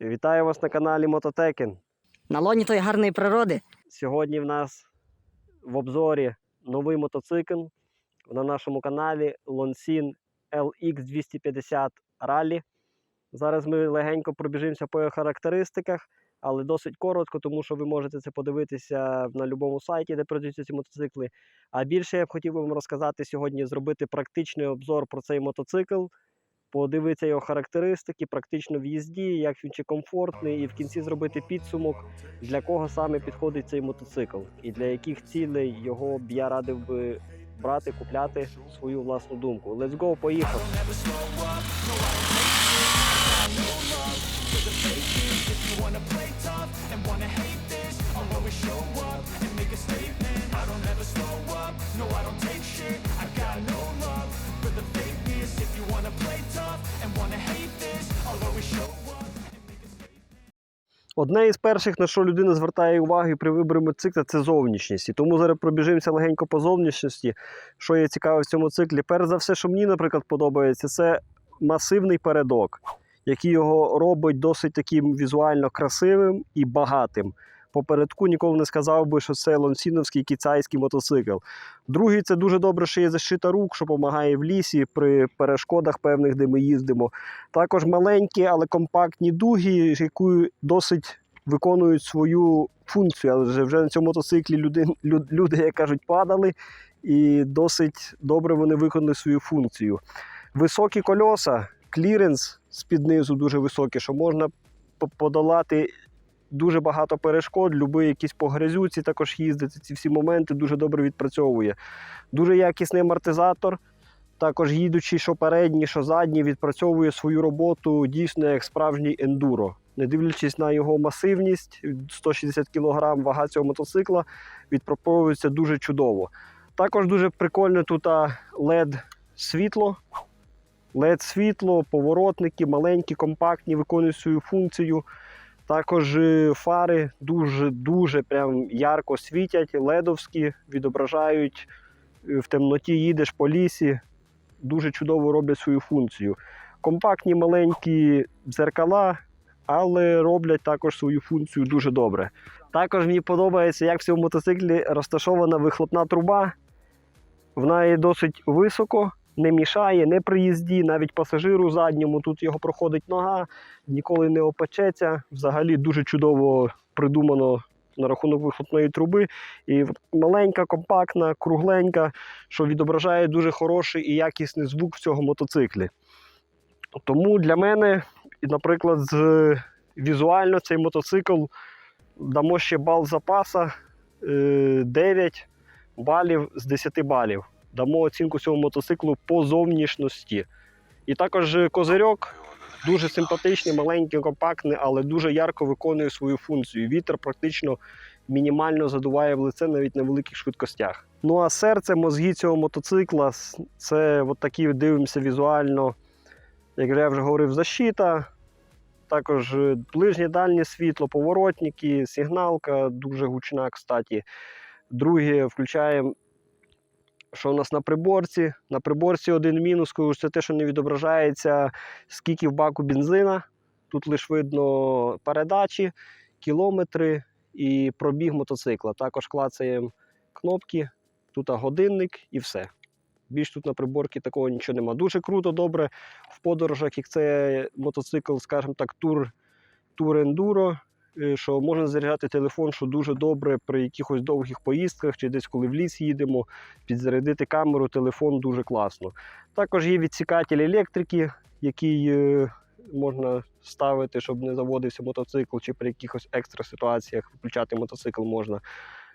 Вітаю вас на каналі Мототекен. На лоні тої гарної природи. Сьогодні в нас в обзорі новий мотоцикл на нашому каналі Lonsin LX250 Rally. Зараз ми легенько пробіжимося по його характеристиках, але досить коротко, тому що ви можете це подивитися на будь-якому сайті, де продаються ці мотоцикли. А більше я б хотів вам розказати сьогодні, зробити практичний обзор про цей мотоцикл, подивитися його характеристики, практично в їзді, як він чи комфортний, і в кінці зробити підсумок, для кого саме підходить цей мотоцикл, і для яких цілей його б я радив би брати, купляти свою власну думку. Let's go, поїхав! Одне із перших, на що людина звертає увагу при виборі мотоцикла, це зовнішність. І тому зараз пробіжимося легенько по зовнішності. Що є цікаве в цьому циклі? Перш за все, що мені, наприклад, подобається, це масивний передок, який його робить досить таким візуально красивим і багатим. Попередку ніколи не сказав би, що це лонсіновський китайський мотоцикл. Другий, це дуже добре, що є защита рук, що допомагає в лісі при перешкодах певних, де ми їздимо. Також маленькі, але компактні дуги, які досить виконують свою функцію. Але вже, на цьому мотоциклі люди, люд- люди, як кажуть, падали, і досить добре вони виконали свою функцію. Високі кольоса, кліренс з-під низу дуже високий, що можна подолати дуже багато перешкод, люби якісь по грязюці також їздити. Ці всі моменти дуже добре відпрацьовує. Дуже якісний амортизатор. Також їдучи, що передній, що задній, відпрацьовує свою роботу дійсно як справжній ендуро. Не дивлячись на його масивність, 160 кг вага цього мотоцикла, відпрацьовується дуже чудово. Також дуже прикольно тут LED світло. LED світло, поворотники, маленькі, компактні, виконують свою функцію. Також е, фари дуже-дуже прям ярко світять, ледовські, відображають е, в темноті їдеш по лісі, дуже чудово роблять свою функцію. Компактні маленькі дзеркала, але роблять також свою функцію дуже добре. Також мені подобається, як в цьому мотоциклі розташована вихлопна труба. Вона є досить високо, не мішає, не при їзді, навіть пасажиру задньому. Тут його проходить нога, ніколи не опечеться. Взагалі дуже чудово придумано на рахунок вихлопної труби. І маленька, компактна, кругленька, що відображає дуже хороший і якісний звук в цьому мотоциклі. Тому для мене, і, наприклад, з, візуально цей мотоцикл дамо ще бал запаса е, 9 балів з 10 балів. Дамо оцінку цьому мотоциклу по зовнішності. І також е, козирьок дуже симпатичний, маленький, компактний, але дуже ярко виконує свою функцію. Вітер практично мінімально задуває в лице навіть на великих швидкостях. Ну а серце, мозги цього мотоцикла це от такі дивимося візуально, як я вже говорив, защита. Також е, ближнє дальнє світло, поворотники, сигналка дуже гучна, кстати. Друге, включаємо, що у нас на приборці. На приборці один мінус, це те, що не відображається, скільки в баку бензина. Тут лише видно передачі, кілометри і пробіг мотоцикла. Також клацаємо кнопки, тут годинник і все. Більш тут на приборці такого нічого нема. Дуже круто, добре в подорожах, як це мотоцикл, скажімо так, тур, тур ендуро, е, що можна заряджати телефон, що дуже добре при якихось довгих поїздках чи десь коли в ліс їдемо, підзарядити камеру, телефон дуже класно. Також є відсікатель електрики, який е, можна ставити, щоб не заводився мотоцикл, чи при якихось екстра ситуаціях включати мотоцикл можна.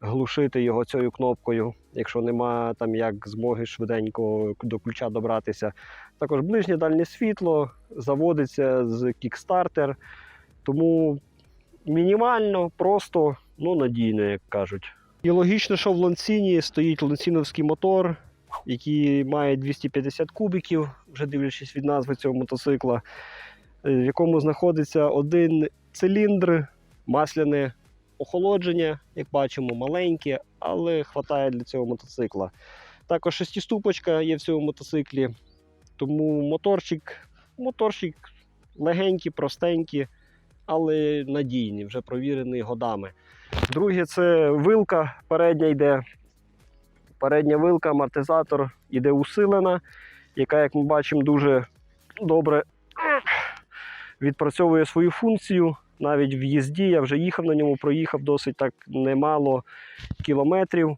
Глушити його цією кнопкою, якщо нема там як змоги швиденько до ключа добратися. Також ближнє дальнє світло заводиться з Kickstarter, тому мінімально, просто, ну надійно, як кажуть. І логічно, що в лонціні стоїть лонціновський мотор, який має 250 кубиків, вже дивлячись від назви цього мотоцикла, е, в якому знаходиться один циліндр, масляне охолодження, як бачимо, маленьке, але вистачає для цього мотоцикла. Також шестиступочка є в цьому мотоциклі, тому моторчик, моторчик легенький, простенький, але надійний, вже провірений годами. Друге, це вилка передня йде. Передня вилка, амортизатор іде усилена, яка, як ми бачимо, дуже добре відпрацьовує свою функцію. Навіть в їзді я вже їхав на ньому, проїхав досить так немало кілометрів.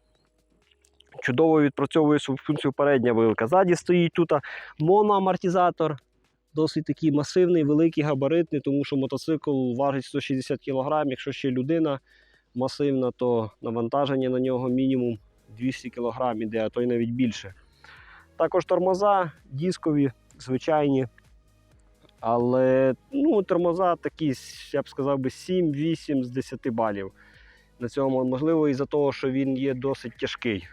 Чудово відпрацьовує свою функцію передня вилка. Ззаді стоїть тут моноамортизатор, досить такий масивний, великий, габаритний, тому що мотоцикл важить 160 кг. Якщо ще людина масивна, то навантаження на нього мінімум 200 кг іде, а то й навіть більше. Також тормоза дискові, звичайні. Але ну, тормоза такі, я б сказав би, 7-8 з 10 балів. На цьому можливо із-за того, що він є досить тяжкий.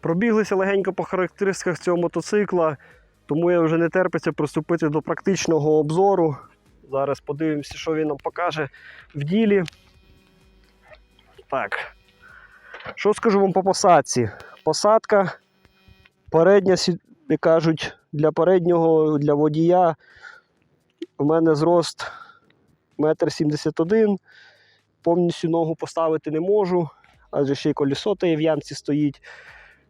Пробіглися легенько по характеристиках цього мотоцикла, тому я вже не терпиться приступити до практичного обзору. Зараз подивимося, що він нам покаже в ділі. Так. Що скажу вам по посадці? Посадка передня, як кажуть, для переднього, для водія. У мене зрост 1,71 м. Повністю ногу поставити не можу, адже ще й колесо та є в ямці стоїть.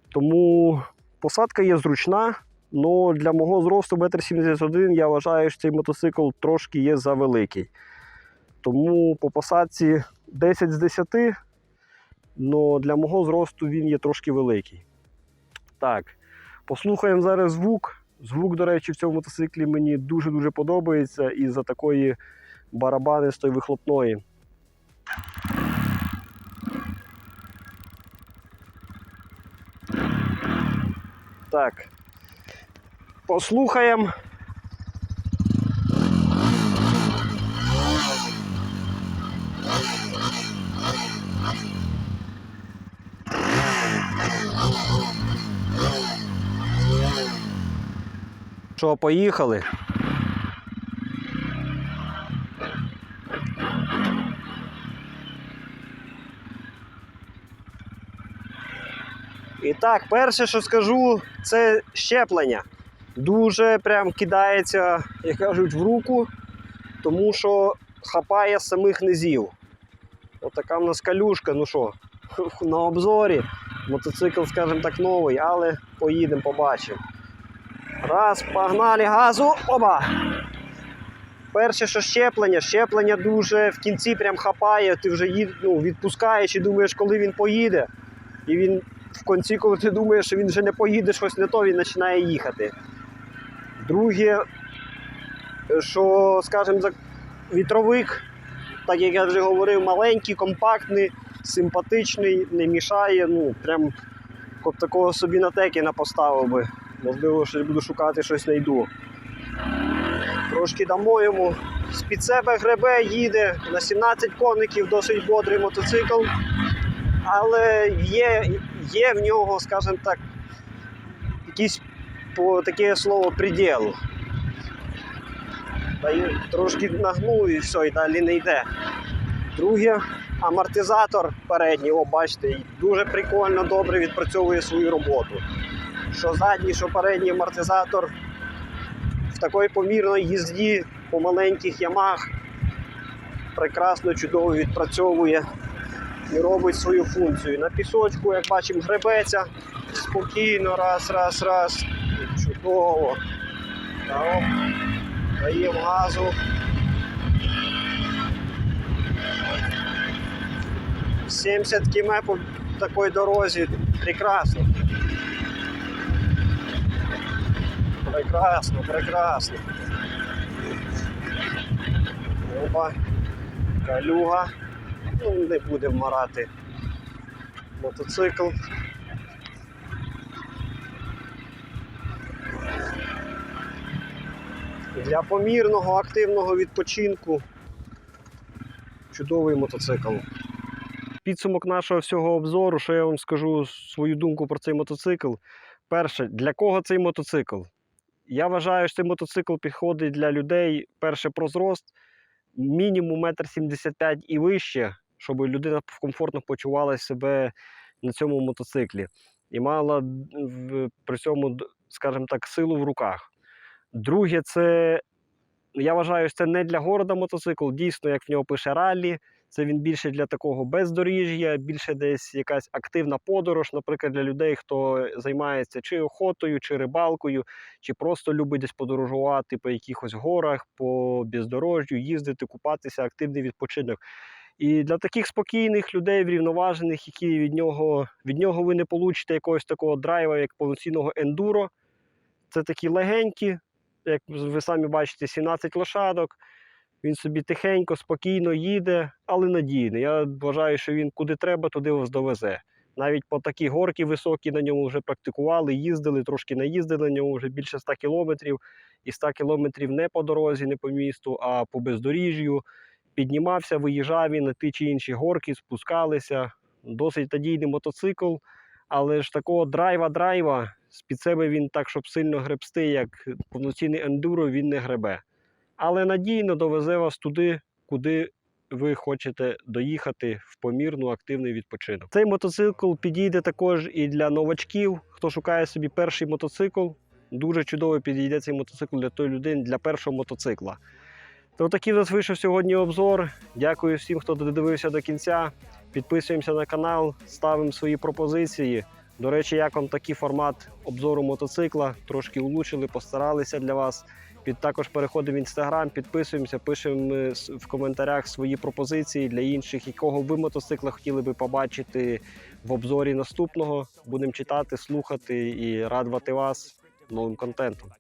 Тому посадка є зручна, але для мого зросту 1,71 м я вважаю, що цей мотоцикл трошки є завеликий. Тому по посадці 10 з 10, але для мого зросту він є трошки великий. Так, послухаємо зараз звук. Звук, до речі, в цьому мотоциклі мені дуже-дуже подобається із-за такої барабанистої вихлопної. Так. Послухаємо. Що, поїхали? І так, перше, що скажу, це щеплення. Дуже прям кидається, як кажуть, в руку, тому що хапає самих низів. Отака в нас калюшка, ну що, на обзорі. Мотоцикл, скажімо так, новий, але поїдемо, побачимо. Раз, погнали газу. Оба! Перше, що щеплення, щеплення дуже в кінці прям хапає, ти вже їд, ну, відпускаєш і думаєш, коли він поїде. І він в кінці, коли ти думаєш, що він вже не поїде щось не то, він починає їхати. Друге, що, скажімо, вітровик, так як я вже говорив, маленький, компактний, симпатичний, не мішає. Ну, прям такого собі на текіна поставив би. Можливо, щось буду шукати, щось знайду. Трошки дамо. З-під себе гребе, їде на 17 коників, досить бодрий мотоцикл. Але є, є в нього, скажімо так, якийсь таке слово приділ. Трошки нагнув і все, і далі не йде. Друге, амортизатор передній, о, бачите, дуже прикольно, добре відпрацьовує свою роботу. Що задній, що передній амортизатор в такій помірної їзді по маленьких ямах прекрасно, чудово відпрацьовує і робить свою функцію. На пісочку, як бачимо, гребеться спокійно, раз, раз, раз. Чудово. Та оп, Даємо газу. Сімдесят км по такій дорозі. Прекрасно. Прекрасно, прекрасно. Опа. Калюга. Ну, не буде вмирати мотоцикл. Для помірного активного відпочинку чудовий мотоцикл. Підсумок нашого всього обзору, що я вам скажу свою думку про цей мотоцикл. Перше, для кого цей мотоцикл? Я вважаю, що цей мотоцикл підходить для людей перше про зрост, мінімум 1,75 м і вище, щоб людина комфортно почувала себе на цьому мотоциклі і мала при цьому, скажімо так, силу в руках. Друге, це я вважаю, що це не для города мотоцикл. Дійсно, як в нього пише раллі, це він більше для такого бездоріжжя, більше десь якась активна подорож, наприклад, для людей, хто займається чи охотою, чи рибалкою, чи просто любить десь подорожувати по якихось горах, по бездорожжю, їздити, купатися, активний відпочинок. І для таких спокійних людей, врівноважених, які від нього, від нього ви не получите якогось такого драйва, як повноцінного ендуро. Це такі легенькі, як ви самі бачите, 17 лошадок. Він собі тихенько, спокійно їде, але надійний. Я вважаю, що він куди треба, туди вас довезе. Навіть по такі горки високі на ньому вже практикували, їздили, трошки наїздили на ньому вже більше 100 кілометрів. І 100 кілометрів не по дорозі, не по місту, а по бездоріжжю. Піднімався, виїжджав він на ті чи інші горки, спускалися. Досить надійний мотоцикл, але ж такого драйва-драйва з-під себе він так, щоб сильно гребсти, як повноцінний ендуро, він не гребе. Але надійно довезе вас туди, куди ви хочете доїхати в помірну активний відпочинок. Цей мотоцикл підійде також і для новачків, хто шукає собі перший мотоцикл. Дуже чудово підійде цей мотоцикл для тої людини, для першого мотоцикла. То такий у нас вийшов сьогодні обзор. Дякую всім, хто додивився до кінця. Підписуємося на канал, ставимо свої пропозиції. До речі, як вам такий формат обзору мотоцикла? Трошки улучшили, постаралися для вас. Під також переходимо в інстаграм, підписуємося, пишемо е, в коментарях свої пропозиції для інших, якого ви мотоцикла хотіли би побачити в обзорі наступного. Будемо читати, слухати і радувати вас новим контентом.